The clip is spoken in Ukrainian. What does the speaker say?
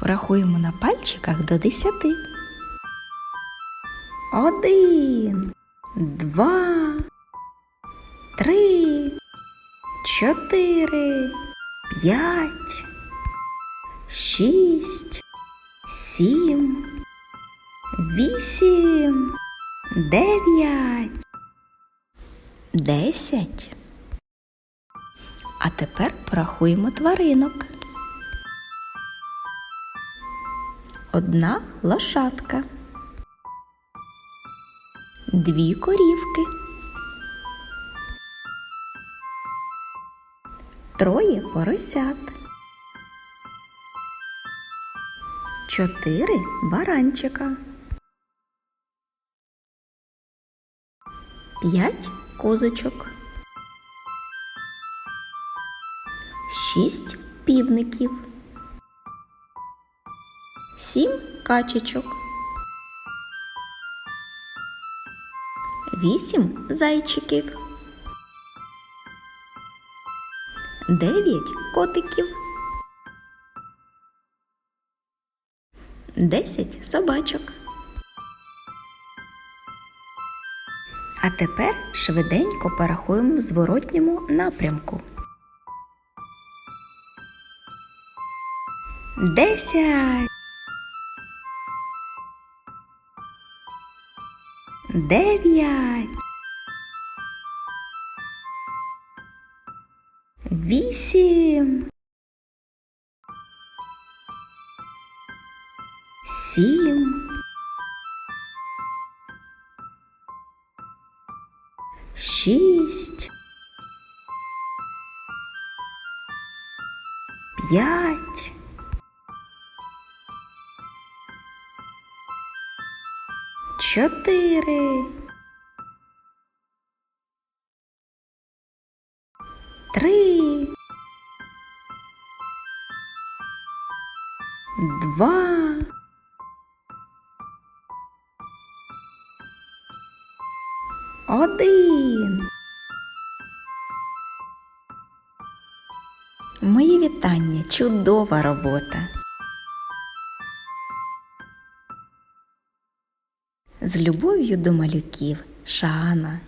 Порахуємо на пальчиках до десяти. Один, два, три, чотири, п'ять, шість, сім, вісім, дев'ять, десять. А тепер порахуємо тваринок. Одна лошадка. Дві корівки. Троє поросят. Чотири баранчика. П'ять козочок. Шість півників. Сім качечок. Вісім зайчиків. Дев'ять котиків. Десять собачок. А тепер швиденько порахуємо в зворотньому напрямку. Десять. Дев'ять. Вісім. Сім. Шість. П'ять. Чотири. Три. Два. Один. Мої вітання, чудова робота. З любов'ю до малюків Шана.